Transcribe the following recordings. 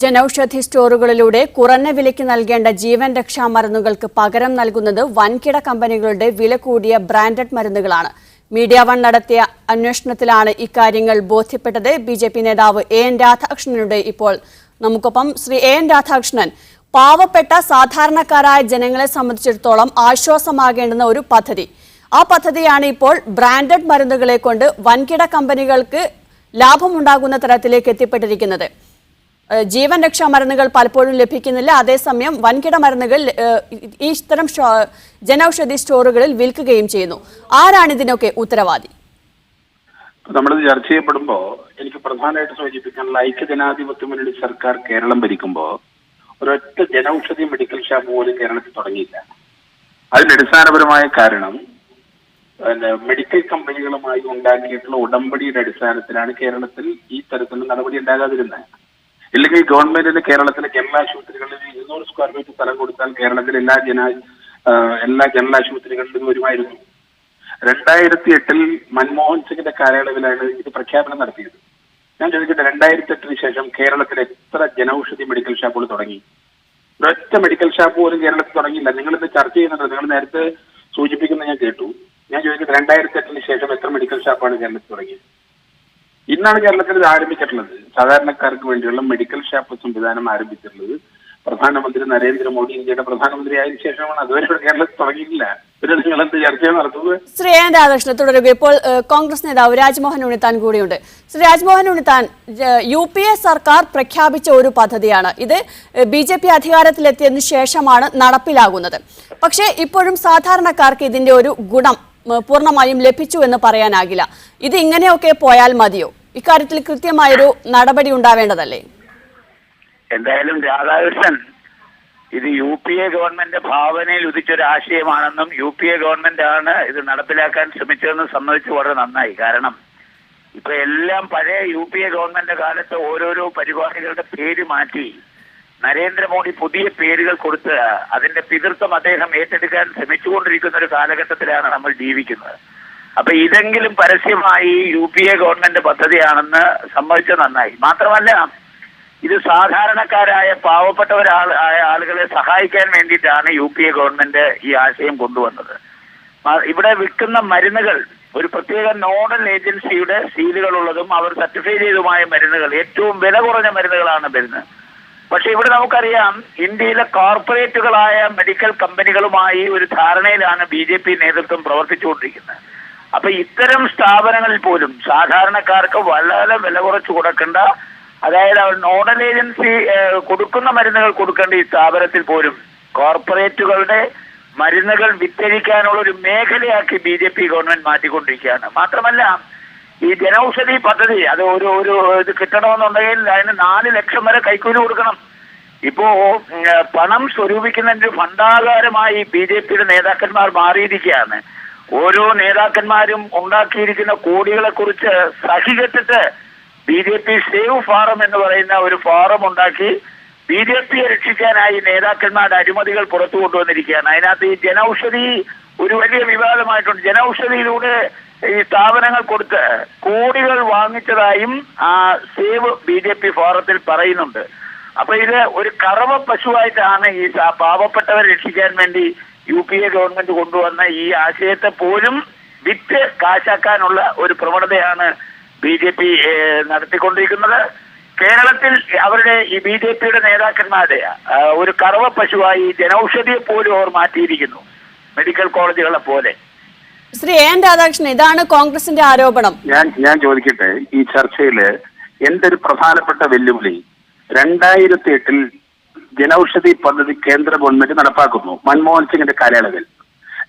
ജനൌഷധി സ്റ്റോറുകളിലൂടെ കുറഞ്ഞ വിലയ്ക്ക് നൽകേണ്ട ജീവൻ രക്ഷാ മരുന്നുകൾക്ക് പകരം നൽകുന്നത് വൻകിട കമ്പനികളുടെ വില കൂടിയ ബ്രാൻഡഡ് മരുന്നുകളാണ്. മീഡിയ വൺ നടത്തിയ അന്വേഷണത്തിലാണ് ഇക്കാര്യങ്ങൾ ബോധ്യപ്പെട്ടത്. ബി ജെ പി നേതാവ് എ എൻ രാധാകൃഷ്ണനുടെ ഇപ്പോൾ. നമുക്കൊപ്പം ശ്രീ എ എൻ രാധാകൃഷ്ണൻ. പാവപ്പെട്ട സാധാരണക്കാരായ ജനങ്ങളെ സംബന്ധിച്ചിടത്തോളം ആശ്വാസമാകേണ്ടുന്ന ഒരു പദ്ധതി. ആ പദ്ധതിയാണ് ഇപ്പോൾ ബ്രാൻഡഡ് മരുന്നുകളെ കൊണ്ട് വൻകിട കമ്പനികൾക്ക് ലാഭമുണ്ടാകുന്ന തരത്തിലേക്ക് എത്തിപ്പെട്ടിരിക്കുന്നത്. ജീവൻ രക്ഷാ മരുന്നുകൾ പലപ്പോഴും ലഭിക്കുന്നില്ല. അതേസമയം വൻകിട മരുന്നുകൾ ഈ ഇത്തരം ജനൌഷധി സ്റ്റോറുകളിൽ വിൽക്കുകയും ചെയ്യുന്നു. ആരാണ് ഇതിനൊക്കെ ഉത്തരവാദി? നമ്മളിത് ചർച്ച ചെയ്യപ്പെടുമ്പോ എനിക്ക് പ്രധാനമായിട്ട് സൂചിപ്പിക്കാനുള്ള ഐക്യജനാധിപത്യ മുന്നണി സർക്കാർ കേരളം ഭരിക്കുമ്പോ ഒരൊറ്റ ജനൌഷധി മെഡിക്കൽ ഷാപ്പ് പോലും കേരളത്തിൽ തുടങ്ങിയില്ല. അതിന്റെ അടിസ്ഥാനപരമായ കാരണം പിന്നെ മെഡിക്കൽ കമ്പനികളുമായി ഉണ്ടാക്കിയിട്ടുള്ള ഉടമ്പടിയുടെ അടിസ്ഥാനത്തിലാണ് കേരളത്തിൽ ഈ തരത്തിലുള്ള നടപടി ഉണ്ടാകാതിരുന്നത്. ഇല്ലെങ്കിൽ ഗവൺമെന്റിന് കേരളത്തിലെ ജനറൽ ആശുപത്രികളിൽ ഇരുന്നൂറ് സ്ക്വയർ ഫീറ്റ് സ്ഥലം കൊടുത്താൽ കേരളത്തിലെ എല്ലാ ജന എല്ലാ ജനറൽ ആശുപത്രികളിലും വരുമായിരുന്നു. രണ്ടായിരത്തി എട്ടിൽ മൻമോഹൻ സിംഗിന്റെ കാലയളവിലാണ് ഇത് പ്രഖ്യാപനം നടത്തിയത്. ഞാൻ ചോദിക്കട്ടെ രണ്ടായിരത്തി എട്ടിന് ശേഷം കേരളത്തിൽ എത്ര ജനൌഷധി മെഡിക്കൽ ഷാപ്പുകൾ തുടങ്ങി? ഒരൊറ്റ മെഡിക്കൽ ഷോപ്പ് പോലും കേരളത്തിൽ തുടങ്ങിയില്ല. നിങ്ങൾ ഇത് ചർച്ച ചെയ്യുന്നുണ്ട്. നിങ്ങൾ നേരത്തെ സൂചിപ്പിക്കുന്നത് ഞാൻ കേട്ടു. ഞാൻ ചോദിക്കട്ടെ രണ്ടായിരത്തി എട്ടിന് ശേഷം എത്ര മെഡിക്കൽ ഷാപ്പാണ് കേരളത്തിൽ തുടങ്ങിയത്? ഇന്നാണ് കേരളത്തിൽ ഇത് ആരംഭിച്ചിട്ടുള്ളത്. സാധാരണക്കാർക്ക് വേണ്ടിയുള്ള മെഡിക്കൽ ഷാപ്പ് സംവിധാനം ആരംഭിച്ചിട്ടുള്ളത്. പ്രധാനമന്ത്രി നരേന്ദ്രമോദി ഇന്ത്യയുടെ പ്രധാനമന്ത്രി ആയതിനു ശേഷമാണ്. അതുവരെ കേരളത്തിൽ തുടങ്ങിയിട്ടില്ല. ശ്രീ എൻ രാധാകൃഷ്ണൻ തുടരുക ഇപ്പോൾ കോൺഗ്രസ് നേതാവ് രാജ്മോഹൻ ഉണ്ണിത്താൻ കൂടിയുണ്ട്. ശ്രീ രാജ്മോഹൻ ഉണ്ണിത്താൻ ഏഹ് യു പി എ സർക്കാർ പ്രഖ്യാപിച്ച ഒരു പദ്ധതിയാണ്. ഇത് ബി ജെ പി അധികാരത്തിലെത്തിയതിനു ശേഷമാണ് നടപ്പിലാകുന്നത്. പക്ഷേ ഇപ്പോഴും സാധാരണക്കാർക്ക് ഇതിന്റെ ഒരു ഗുണം പൂർണമായും ലഭിച്ചു എന്ന് പറയാനാകില്ല. ഇത് ഇങ്ങനെയൊക്കെ പോയാൽ മതിയോ? ഇക്കാര്യത്തിൽ കൃത്യമായൊരു നടപടി ഉണ്ടാവേണ്ടതല്ലേ? എന്തായാലും രാധാകൃഷ്ണൻ ഇത് യു പി എ ഗവൺമെന്റ് ഭാവനയിൽ ഉദിച്ചൊരു ആശയമാണെന്നും യു പി എ ഗവൺമെന്റ് ആണ് ഇത് നടപ്പിലാക്കാൻ ശ്രമിച്ചതെന്നും സമ്മതിച്ചു വളരെ നന്നായി. കാരണം ഇപ്പൊ എല്ലാം പഴയ യു പി എ ഗവൺമെന്റ് കാലത്ത് ഓരോരോ പരിപാടികളുടെ പേര് മാറ്റി നരേന്ദ്രമോദി പുതിയ പേരുകൾ കൊടുത്ത് അതിന്റെ പിതൃത്വം അദ്ദേഹം ഏറ്റെടുക്കാൻ ശ്രമിച്ചുകൊണ്ടിരിക്കുന്ന ഒരു കാലഘട്ടത്തിലാണ് നമ്മൾ ജീവിക്കുന്നത്. അപ്പൊ ഇതെങ്കിലും പരസ്യമായി യു പി എ ഗവൺമെന്റ് പദ്ധതിയാണെന്ന് സമ്മതിച്ച നന്നായി. മാത്രമല്ല ഇത് സാധാരണക്കാരായ പാവപ്പെട്ടവരാൾ ആയ ആളുകളെ സഹായിക്കാൻ വേണ്ടിയിട്ടാണ് യു പി എ ഗവൺമെന്റ് ഈ ആശയം കൊണ്ടുവന്നത്. ഇവിടെ വിൽക്കുന്ന മരുന്നുകൾ ഒരു പ്രത്യേക നോഡൽ ഏജൻസിയുടെ സീലുകളുള്ളതും അവർ സർട്ടിഫൈ ചെയ്തതുമായ മരുന്നുകൾ ഏറ്റവും വില കുറഞ്ഞ മരുന്നുകളാണ് വരുന്നത്. പക്ഷെ ഇവിടെ നമുക്കറിയാം ഇന്ത്യയിലെ കോർപ്പറേറ്റുകളായ മെഡിക്കൽ കമ്പനികളുമായി ഒരു ധാരണയിലാണ് ബി ജെ പി നേതൃത്വം പ്രവർത്തിച്ചുകൊണ്ടിരിക്കുന്നത്. അപ്പൊ ഇത്തരം സ്ഥാപനങ്ങളിൽ പോലും സാധാരണക്കാർക്ക് വളരെ വില കുറച്ച് കൊടുക്കേണ്ട അതായത് നോഡൽ ഏജൻസി കൊടുക്കുന്ന മരുന്നുകൾ കൊടുക്കേണ്ട ഈ സ്ഥാപനത്തിൽ പോലും കോർപ്പറേറ്റുകളുടെ മരുന്നുകൾ വിറ്റഴിക്കാനുള്ള ഒരു മേഖലയാക്കി ബി ജെ പി ഗവൺമെന്റ് മാറ്റിക്കൊണ്ടിരിക്കുകയാണ്. മാത്രമല്ല ഈ ജനൌഷധി പദ്ധതി അത് ഒരു ഒരു ഇത് കിട്ടണമെന്നുണ്ടെങ്കിൽ അതിന് നാല് ലക്ഷം വരെ കൈക്കൂലി കൊടുക്കണം. ഇപ്പോ പണം സ്വരൂപിക്കുന്നതിന്റെ ഫണ്ടാകാരമായി ബി ജെ പിയുടെ നേതാക്കന്മാർ മാറിയിരിക്കുകയാണ്. ഓരോ നേതാക്കന്മാരും ഉണ്ടാക്കിയിരിക്കുന്ന കോടികളെ കുറിച്ച് സഹികെട്ടിട്ട് B J P save forum എന്ന് പറയുന്ന ഒരു ഫാറം ഉണ്ടാക്കി ബി ജെ പിയെ രക്ഷിക്കാനായി നേതാക്കന്മാരുടെ അഴിമതികൾ പുറത്തു കൊണ്ടുവന്നിരിക്കുകയാണ് അതിനകത്ത് ഈ ജനൌഷധി ഒരു വലിയ വിവാദമായിട്ടുണ്ട്. ജനൌഷധിയിലൂടെ ഈ സ്ഥാപനങ്ങൾ കൊടുത്ത് കോടികൾ വാങ്ങിച്ചതായും ആ സേവ് ബി ജെ പി ഫോറത്തിൽ പറയുന്നുണ്ട്. അപ്പൊ ഇത് ഒരു കറവ പശുവായിട്ടാണ് ഈ പാവപ്പെട്ടവരെ രക്ഷിക്കാൻ വേണ്ടി യു പി എ ഗവൺമെന്റ് കൊണ്ടുവന്ന ഈ ആശയത്തെ പോലും വിറ്റ് കാശാക്കാനുള്ള ഒരു പ്രവണതയാണ് ബി ജെ പി നടത്തിക്കൊണ്ടിരിക്കുന്നത്. കേരളത്തിൽ അവരുടെ ഈ ബി ജെ പിയുടെ നേതാക്കന്മാരെ ഒരു കറവ പശുവായി ജനൌഷധിയെ പോലും അവർ മാറ്റിയിരിക്കുന്നു. മെഡിക്കൽ കോളേജുകളെ പോലെ. ശ്രീ എൻ. രാധാകൃഷ്ണൻ ഇതാണ് കോൺഗ്രസിന്റെ ആരോപണം. ഞാൻ ഞാൻ ചോദിക്കട്ടെ ഈ ചർച്ചയിൽ എന്റെ ഒരു പ്രധാനപ്പെട്ട വെല്ലുവിളി? രണ്ടായിരത്തി എട്ടിൽ ജനൌഷധി പദ്ധതി കേന്ദ്ര ഗവൺമെന്റ് നടപ്പാക്കുന്നു മൻമോഹൻ സിംഗിന്റെ കാലയളവിൽ.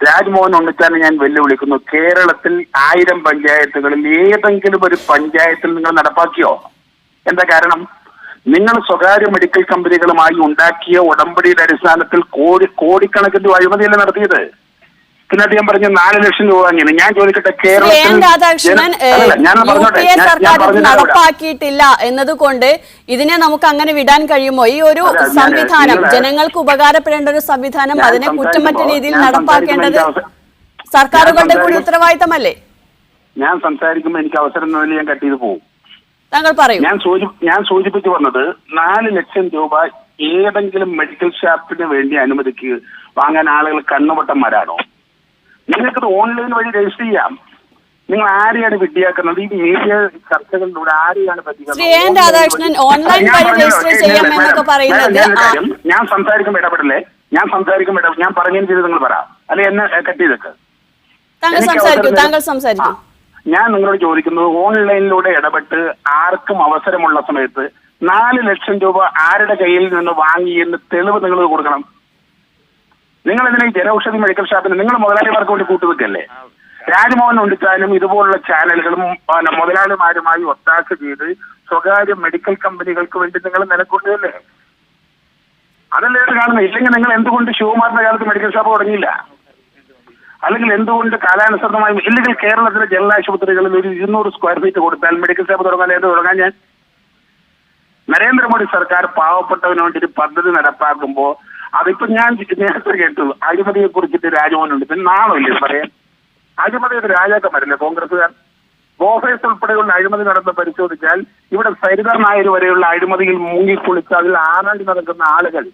രാജ്മോഹൻ ഉണ്ണിത്താനെ ഞാൻ വെല്ലുവിളിക്കുന്നു കേരളത്തിൽ ആയിരം പഞ്ചായത്തുകളിൽ ഏതെങ്കിലും ഒരു പഞ്ചായത്തിൽ നിങ്ങൾ നടപ്പാക്കിയോ? എന്താ കാരണം? നിങ്ങൾ സ്വകാര്യ മെഡിക്കൽ കമ്പനികളുമായി ഉണ്ടാക്കിയ ഉടമ്പടിയുടെ അടിസ്ഥാനത്തിൽ കോടി കോടിക്കണക്കിന് അഴിമതിയല്ല നടത്തിയത്? പിന്നെ അദ്ദേഹം പറഞ്ഞു നാല് ലക്ഷം രൂപ അങ്ങനെ ഞാൻ ചോദിക്കട്ടെ കേരളത്തിൽ രാധാകൃഷ്ണൻ ജന- യു പറഞ്ഞോട്ടെ പി എ ഞാൻ- ഞാൻ സർക്കാർ ഇത് നടപ്പാക്കിയിട്ടില്ല എന്നതുകൊണ്ട് ഇതിനെ നമുക്ക് അങ്ങനെ വിടാൻ കഴിയുമോ? ഈ ഒരു സംവിധാനം ജനങ്ങൾക്ക് ഉപകാരപ്പെടേണ്ട ഒരു സംവിധാനം അതിനെ കുറ്റമറ്റ രീതിയിൽ നടപ്പാക്കേണ്ടത് സർക്കാരുകളുടെ കൂടി ഉത്തരവാദിത്തമല്ലേ? ഞാൻ സംസാരിക്കുമ്പോൾ എനിക്ക് അവസരം ഞാൻ കട്ട് ചെയ്ത് പോകും താങ്കൾ പറയൂ. ഞാൻ സൂചി ഞാൻ സൂചിപ്പിച്ചു വന്നത് നാല് ലക്ഷം രൂപ ഏതെങ്കിലും മെഡിക്കൽ ഷാപ്പിന് വേണ്ടി അനുമതിക്ക് വാങ്ങാൻ ആളുകൾ കണ്ണുവട്ടന്മാരാണോ? നിങ്ങൾക്കത് ഓൺലൈൻ വഴി രജിസ്റ്റർ ചെയ്യാം. നിങ്ങൾ ആരെയാണ് വിഡ്ഢിയാക്കുന്നത്? ഈ മീഡിയ ചർച്ചകളിലൂടെ ആരെയാണ് പറ്റിക്കുന്നത് ഓൺലൈൻ ഞാൻ സംസാരിക്കുമ്പോൾ ഇടപെടലേ ഞാൻ സംസാരിക്കുമ്പോൾ ഇടപെടും ഞാൻ പറഞ്ഞതിന് ചെയ്ത് നിങ്ങൾ പറ. അല്ലെ എന്നെ കട്ട് ചെയ്തേക്ക്. ഞാൻ നിങ്ങളോട് ചോദിക്കുന്നത് ഓൺലൈനിലൂടെ ഇടപെട്ട് ആർക്കും അവസരമുള്ള സമയത്ത് നാല് ലക്ഷം രൂപ ആരുടെ കയ്യിൽ നിന്ന് വാങ്ങി എന്ന് തെളിവ് നിങ്ങൾ കൊടുക്കണം? നിങ്ങൾ ഇതിനെ ഈ ജനൌഷധി മെഡിക്കൽ ഷാപ്പിന് നിങ്ങൾ മുതലാളിമാർക്ക് വേണ്ടി കൂട്ടുവെക്കല്ലേ? രാജ്മോഹൻ ഉണ്ണിത്താനും ഇതുപോലുള്ള ചാനലുകളും മുതലാളിമാരുമായി ഒത്താശ ചെയ്ത് സ്വകാര്യ മെഡിക്കൽ കമ്പനികൾക്ക് വേണ്ടി നിങ്ങൾ നിലക്കൊണ്ടല്ലേ അതല്ലേ കാണുന്നത്? ഇല്ലെങ്കിൽ നിങ്ങൾ എന്തുകൊണ്ട് ശിവകുമാറിന്റെ കാലത്ത് മെഡിക്കൽ ഷോപ്പ് തുടങ്ങിയില്ല? അല്ലെങ്കിൽ എന്തുകൊണ്ട് കാലാനുസൃതമായി ഇല്ലെങ്കിൽ കേരളത്തിലെ ജനറൽ ആശുപത്രികളിൽ ഒരു ഇരുന്നൂറ് സ്ക്വയർ ഫീറ്റ് കൊടുത്താൽ മെഡിക്കൽ ഷോപ്പ് തുടങ്ങാൻ ഏത് തുടങ്ങാൻ ഞാൻ? നരേന്ദ്രമോദി സർക്കാർ പാവപ്പെട്ടവന് വേണ്ടി ഒരു പദ്ധതി നടപ്പാക്കുമ്പോൾ അതിപ്പോ ഞാൻ നേരത്തെ കേട്ടു അഴിമതിയെ കുറിച്ചിട്ട് രാജമോഹൻ ഉണ്ട് പിന്നെ നാണമില്ലേ പറയാൻ? അഴിമതിയുടെ രാജാക്കന്മാരല്ലേ? കോൺഗ്രസ്സുകാർ? ഗോഫേസ് ഉൾപ്പെടെയുള്ള അഴിമതി നടന്ന് പരിശോധിച്ചാൽ ഇവിടെ സരിത നായർ വരെയുള്ള അഴിമതിയിൽ മുങ്ങിക്കുളിച്ച് അതിൽ ആനാണ്ടി നടക്കുന്ന ആളുകൾ.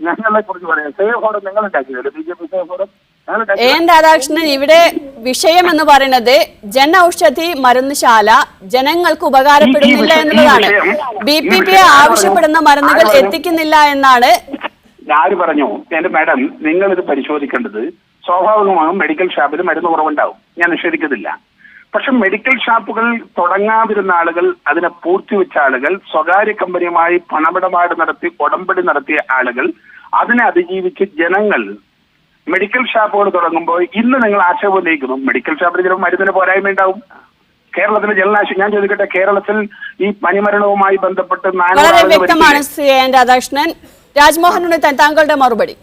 ഞങ്ങളെ കുറിച്ച് പറയാം. സേഫ് ഫോറം നിങ്ങൾ ഉണ്ടാക്കിയതല്ലേ? B J P safe forum N Radhakrishnan ഇവിടെ വിഷയം എന്ന് പറയുന്നത് ജൻ ഔഷധി മരുന്നുശാല ജനങ്ങൾക്ക് ഉപകാരപ്പെടുന്നില്ല എന്നുള്ളതാണ്. ബി പി പി ആവശ്യപ്പെടുന്ന? മരുന്നുകൾ എത്തിക്കുന്നില്ല എന്നാണ് ആര് പറഞ്ഞു എന്റെ മാഡം നിങ്ങൾ ഇത് പരിശോധിക്കേണ്ടത് സ്വാഭാവികമായും മെഡിക്കൽ ഷാപ്പിൽ മരുന്ന് കുറവുണ്ടാവും. ഞാൻ നിഷേധിക്കുന്നില്ല പക്ഷെ മെഡിക്കൽ ഷാപ്പുകൾ തുടങ്ങാതിരുന്ന ആളുകൾ അതിനെ പൂർത്തിവെച്ച ആളുകൾ സ്വകാര്യ കമ്പനിയുമായി പണമിടപാട് നടത്തി ഉടമ്പടി നടത്തിയ ആളുകൾ അതിനെ അതിജീവിച്ച് ജനങ്ങൾ മെഡിക്കൽ ഷാപ്പുകൾ തുടങ്ങുമ്പോൾ ഇന്ന് നിങ്ങൾ ആക്ഷേപം ഉന്നയിക്കുന്നു മെഡിക്കൽ ഷാപ്പിൽ ചിലപ്പോൾ മരുന്നിന് പോരായ്മ ഉണ്ടാവും. കേരളത്തിലെ ജലനാശം ഞാൻ ചോദിക്കട്ടെ കേരളത്തിൽ ഈ പനിമരണവുമായി ബന്ധപ്പെട്ട് വളരെ വ്യക്തമാണ്? എൻ രാധാകൃഷ്ണൻ. രാജ്മോഹൻ ഉണ്ണിത്താൻ താങ്കളുടെ മറുപടി?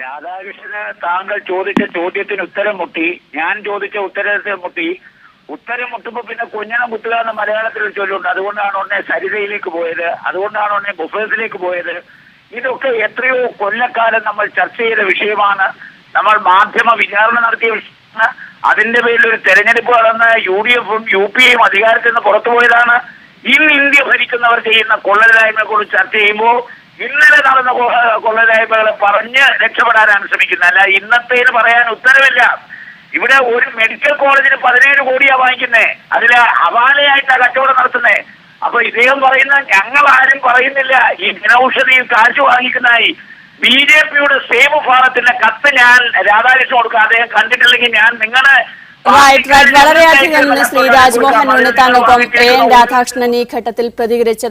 രാധാകൃഷ്ണന് താങ്കൾ ചോദിച്ച ചോദ്യത്തിന് ഉത്തരം മുട്ടി. ഞാൻ ചോദിച്ച ഉത്തരത്തെ മുട്ടി. ഉത്തരം മുട്ടുമ്പോ പിന്നെ കുഞ്ഞണം കുത്തുക എന്ന് മലയാളത്തിൽ ചൊല്ലുണ്ട്. അതുകൊണ്ടാണ് ഉടനെ സരിതയിലേക്ക് പോയത്. അതുകൊണ്ടാണ് ഉടനെ ബുഫേസിലേക്ക് പോയത്. ഇതൊക്കെ എത്രയോ കൊല്ലക്കാലം നമ്മൾ ചർച്ച ചെയ്ത വിഷയമാണ്. നമ്മൾ മാധ്യമ വിചാരണ നടത്തിയ വിഷയമാണ്. അതിന്റെ പേരിൽ ഒരു തെരഞ്ഞെടുപ്പ് നടന്ന് യു ഡി എഫും യു പി എയും അധികാരത്തിൽ നിന്ന് പുറത്തു പോയതാണ് ഇന്ന് ഇന്ത്യ ഭരിക്കുന്നവർ ചെയ്യുന്ന കൊള്ളരുതായ്മയെ കുറിച്ച് ചർച്ച ചെയ്യുമ്പോൾ ഇന്നലെ നടന്ന കൊള്ളരായ്മകളെ പറഞ്ഞ് രക്ഷപ്പെടാനാണ് ശ്രമിക്കുന്നത്. അല്ല ഇന്നത്തേന് പറയാൻ ഉത്തരവില്ല. ഇവിടെ ഒരു മെഡിക്കൽ കോളേജിന് പതിനേഴ് കോടിയാ വാങ്ങിക്കുന്നേ. അതിൽ ഹവാലയായിട്ടാണ് കച്ചവടം നടത്തുന്നേ. അപ്പൊ ഇദ്ദേഹം പറയുന്ന ഞങ്ങൾ ആരും പറയുന്നില്ല. ഈ ജനൌഷധിയിൽ കാശ് വാങ്ങിക്കുന്നതായി. ബി ജെ പിയുടെ സേവ് ഫാറത്തിന്റെ കത്ത് ഞാൻ രാധാകൃഷ്ണൻ കൊടുക്കുക അദ്ദേഹം കണ്ടിട്ടില്ലെങ്കിൽ ഞാൻ നിങ്ങളുടെ റൈറ്റ് റൈറ്റ് വളരെയധികം ശ്രീ രാജ്മോഹൻ ഉണ്ണിത്താനൊപ്പം എ എൻ രാധാകൃഷ്ണൻ ഈ ഘട്ടത്തിൽ പ്രതികരിച്ചത്